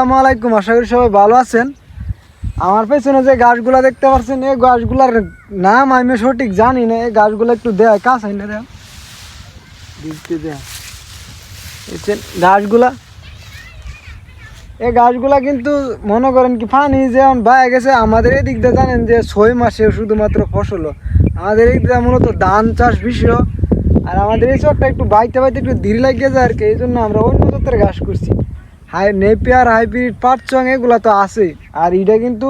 আসসালামু আলাইকুম, আশা করি সবাই ভালো আছেন। আমার পেছনে যে গাছগুলা দেখতে পাচ্ছেন, এই গাছগুলার নাম আমি সঠিক জানি না, এই গাছগুলো একটু দেয়, কাছ হয় না দেয়। গাছগুলা, এই গাছগুলা কিন্তু মনে করেন কি পানি যেমন বাইরে গেছে, আমাদের এই দিকটা জানেন যে ছয় মাসে শুধুমাত্র ফসল। আমাদের এই দিক দিয়ে মূলত ধান চাষ বেশি হয়। আর আমাদের এই চরটা একটু বাইতে বাইতে একটু ধীরে লাগিয়ে যায় আর কি, এই জন্য আমরা অন্য জাতের ঘাস করছি হাই নেপিয়ার, হাইব্রিড পাটচং এগুলা তো আছেই। আর এটা কিন্তু,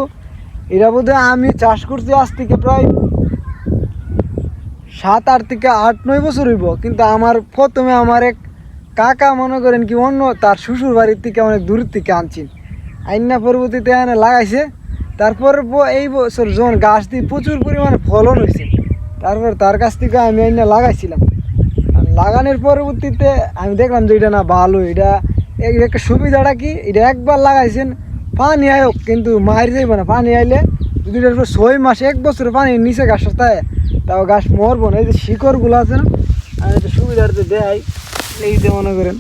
এটা বোধহয় আমি চাষ করছি আজ থেকে প্রায় সাত আট থেকে আট নয় বছর হইব। কিন্তু আমার প্রথমে আমার এক কাকা মনে করেন কি অন্য তার শ্বশুর বাড়ির থেকে অনেক দূর থেকে আনছি আইনা পরবর্তীতে এনে লাগাইছে। তারপর এই বছর যখন গাছ দিয়ে প্রচুর পরিমাণে ফলন হয়েছে, তারপর তার কাছ থেকে আমি আইনা লাগাইছিলাম। লাগানোর পরবর্তীতে আমি দেখলাম যে এটা না ভালো, এটা একটা সুবিধাটা কি? এটা একবার লাগাইছেন, পানি আয়ক কিন্তু মার যাইব না। পানি আইলে যদি এটার ছয় মাস এক বছর পানি নিচে গাছ তাই তাও গাছ মরবো না। এই যে শিকড়গুলো আছে না আর সুবিধার যে দেয় এই যে মনে করেন,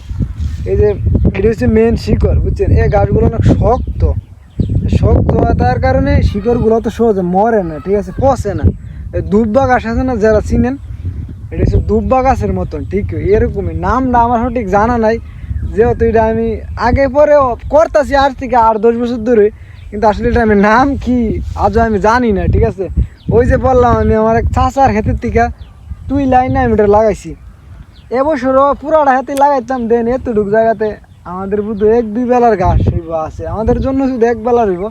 এই যে এটা হচ্ছে মেন শিকড়, বুঝছেন? এই গাছগুলো অনেক শক্ত। শক্ত তার কারণে শিকড়গুলো তো সহজে মরে না, ঠিক আছে? পচে না। দুব্বা গাছ আছে না, যারা চিনেন, এটা হচ্ছে দুব্বা গাছের মতন, ঠিক? এরকমই। নামটা আমার সঠিক জানা নাই। যেহেতু এটা আমি আগে পরে করতেছি আজ থেকে আর দশ বছর ধরে, কিন্তু আসলে এটা আমি নাম কি, আজও আমি জানি না, ঠিক আছে? ওই যে বললাম, আমি আমার এক চাচার ক্ষেতের থেকে তুই লাইন আমি এটা লাগাইছি। এবছরও পুরাটা হাতে লাগাইতাম, দেন এতটুক জায়গাতে আমাদের বুধ এক, দুই বেলার ঘাস হইব আছে। আমাদের জন্য শুধু এক বেলার হইব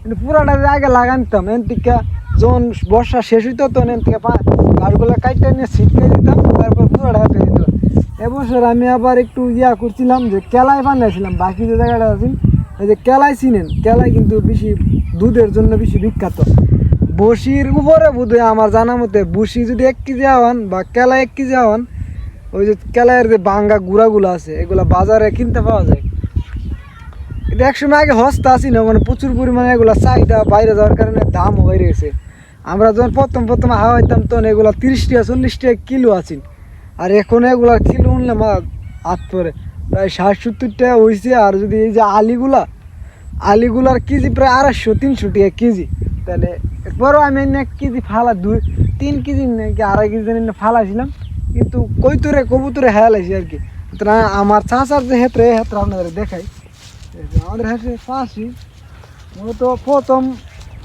কিন্তু পুরাটা আগে লাগাইতাম, এন থেকে যখন বর্ষা শেষ হইতো, তখন এন থেকে গাছগুলো কাইটে নিয়ে ছিটকে দিতাম, তারপর পুরাটা হাতে দিতাম। এবছর আমি আবার একটু ইয়া করছিলাম যে কেলাই বানাইছিলাম, বাকি যে জায়গাটা আছে, এই যে কেলাই চিনেন? কেলাই কিন্তু বেশি দুধের জন্য বেশি বিখ্যাত। বসির উপরে বোধহয় আমার জানা মতে বসি যদি এক কেজি হওয়ান বা কেলা এক কেজি হওয়ান ওই যে কেলাইয়ের যে বাঙ্গা গুঁড়াগুলো আছে, এগুলো বাজারে কিনতে পাওয়া যায়। এটা একসময় আগে হস্তা আসি না মানে প্রচুর পরিমাণে এগুলো চাহিদা বাইরে যাওয়ার কারণে দাম হয়ে গেছে। আমরা যখন প্রথম প্রথম হাওয়াইতাম, তখন এগুলো তিরিশ টাকা, চল্লিশ টাকা কিলো আছেন আর এখন এগুলা কিলো উনলে মা, হাত পরে প্রায় ষাট সত্তরটা হয়েছে আর যদি এই যে আলিগুলা, আলিগুলার কেজি প্রায় আড়াইশো, তিনশো টাকা কেজি। তাহলে একবারও আমি এনে এক কেজি ফালা, দুই, তিন কেজি নাকি আড়াই কেজি এনে ফালাইছিলাম। কিন্তু কৈতুরে কবুতরে হেলাইছি আর কি। আমার চাষার যে হেত্রে হেত্রে আপনাদের দেখাই। আমাদের হেত্রে চাষি মূলত প্রথম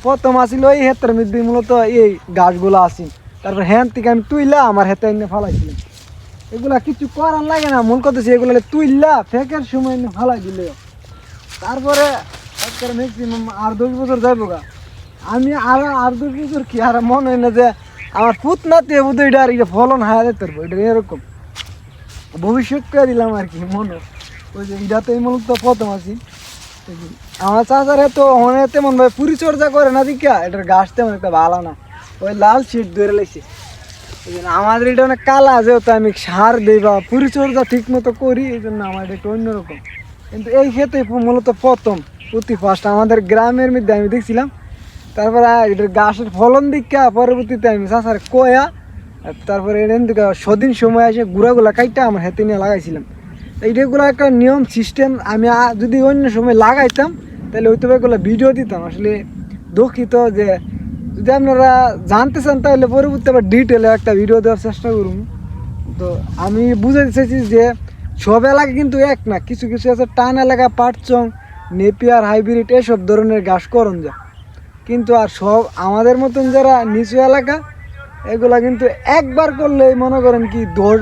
প্রথম আসিল এই হেত্রের মধ্যে মূলত এই গাছগুলো আসি তারপর হ্যান থেকে আমি তুইলা আমার হেতে এনে ফালাইছিলাম। এগুলা কিছু করার লাগে না কথা হচ্ছে এগুলো তুইলা ফেকের সময় ফালাই দিলে। তারপরে ম্যাক্সিমাম আর দশ বছর যাইব গা। আমি আর আর দশ বছর কি আর মনে হয় না যে আমার পুত নাতি বোধ এটা আর এটা ফলন হায়া দিতে পারব, এটা এরকম। ভবিষ্যৎ করে দিলাম আর কি, মনে ওই যে এটাতেই মূলত প্রথম আছি। এই আমার চাচারে তো অনেক তেমন ভাবে পরিচর্যা করে না দিকা, এটার গাছ তেমন একটা ভালো না। ওই লাল শিট ধরে লাগছে এই আমাদের এটা অনেক কালা, যেহেতু আমি সার দিই বা পরিচর্যা ঠিক মতো করি এই জন্য আমার এটা একটু অন্যরকম। কিন্তু এই ক্ষেত্রে মূলত প্রথম প্রতি ফার্স্ট আমাদের গ্রামের মধ্যে আমি দেখছিলাম, তারপরে এটার গাছের ফলন দীক্ষা, পরবর্তীতে আমি চাষার কয়া তারপরে এখান থেকে সদিন সময় এসে গুঁড়াগুলা কাইটা আমার হাতে নিয়ে লাগাইছিলাম। এইটাগুলো একটা নিয়ম সিস্টেম আমি যদি অন্য সময় লাগাইতাম, তাহলে হয়তো ভিডিও দিতাম। আসলে দুঃখিত যে যদি আপনারা জানতে চান, তাহলে পরবর্তী আবার ডিটেলে একটা ভিডিও দেওয়ার চেষ্টা করুন। তো আমি বুঝাতে চাইছি যে, সব এলাকা কিন্তু এক না, কিছু কিছু আছে টান এলাকা, পাটচং, নেপিয়ার, হাইব্রিড, এসব ধরনের গাছ করণ যা কিন্তু আর সব আমাদের মতন যারা নিচু এলাকা, এগুলা কিন্তু একবার করলেই মনে করেন কি দশ